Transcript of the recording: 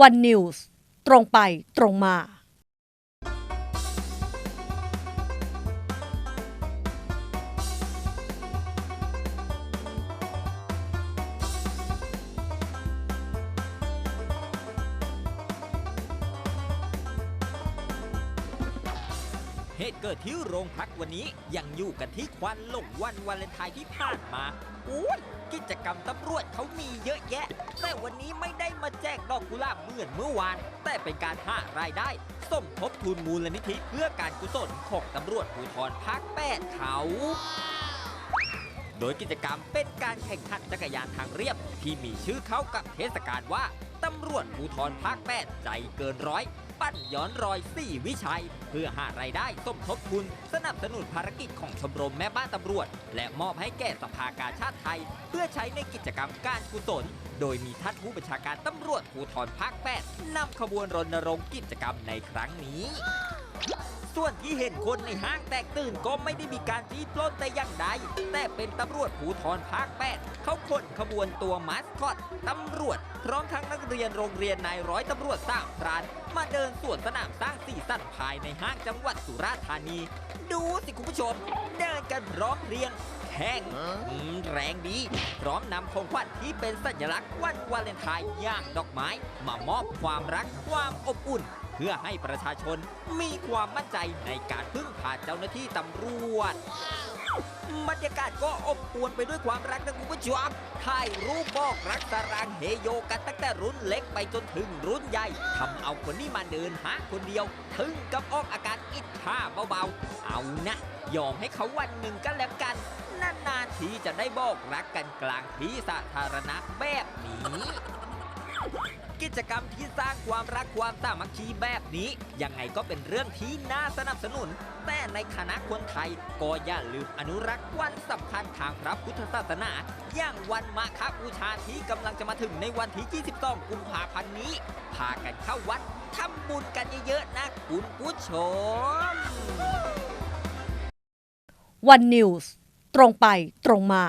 วันนิวส์ตรงไปตรงมา เหตุเกิดที่โรงพักวันนี้ยังอยู่กันที่ควันหลงวันวาเลนไทน์ที่ผ่านมาอุ้ยกิจกรรมตำรวจเขามีเยอะแยะ แต่วันนี้ไม่ได้มาแจกดอกกุหลาบเหมือนเมื่อวาน แต่เป็นการหารายได้สมทบทุนมูลนิธิเพื่อการกุศลของตำรวจภูธรภาคแปดเขา โดยกิจกรรมเป็นการแข่งขันจักรยานทางเรียบ ที่มีชื่อเข้ากับเทศกาลว่าตำรวจภูธรภาค8ใจเกินร้อย ปั้นย้อนรอย 4 วิชัย เพื่อหารายได้สมทบทุน สนับสนุนภารกิจของชมรมแม่บ้านตำรวจ และมอบให้แก่สภากาชาติไทย เพื่อใช้ในกิจกรรมการกุศล โดยมีท่านผู้บัญชาการตำรวจภูธรภาค 8นำขบวนรณรงค์กิจกรรมในครั้งนี้ส่วนที่เห็นคนในห้างแตกตื่นก็ไม่ได้มีการจี้ปล้นแต่อย่างใด แต่เป็นตำรวจภูธรภาค8เขาขนขบวนตัวมาสคอตตำรวจ พร้อมทั้งนักเรียนโรงเรียนนายร้อยตำรวจสามพราน มาเดินสวนสนามสร้างสีสันภายในห้างจังหวัดสุราษฎร์ธานี ดูสิคุณผู้ชม เดินกันพร้อมเพรียงแข่งแรงดี พร้อมนำของขวัญที่เป็นสัญลักษณ์วันวาเลนไทน์อย่างดอกไม้ มามอบความรักความอบอุ่น เพื่อให้ประชาชนมีความมั่นใจในการพึ่งพาเจ้าหน้าที่ตำรวจ บรรยากาศก็อบอวลไปด้วยความรักนะคุณผู้ชมถ่ายรูปบอกรักสรางเฮโยกันตั้งแต่รุ่นเล็กไปจนถึงรุ่นใหญ่ทำเอาคนนี้มาเดินหาคนเดียว ถึงกับออกอาการอิจฉาเบาๆ เอานะยอมให้เขาวันหนึ่งกันแล้วกันนานๆทีจะได้บอกรักกันกลางที่สาธารณะแบบนี้ จกรรมที่สร้างความรักความสามัคคีแบบนี้ ยังไงก็เป็นเรื่องที่น่าสนับสนุน แต่ในคณะคนไทยก็อย่าลืมอนุรักษ์วันสำคัญทางพระพุทธศาสนา อย่างวันมาฆบูชาที่กำลังจะมาถึงในวันที่ 22 กุมภาพันธ์นี้ พากันเข้าวัดทำบุญกันเยอะๆนะคุณผู้ชมวันนิวส์ตรงไปตรงมา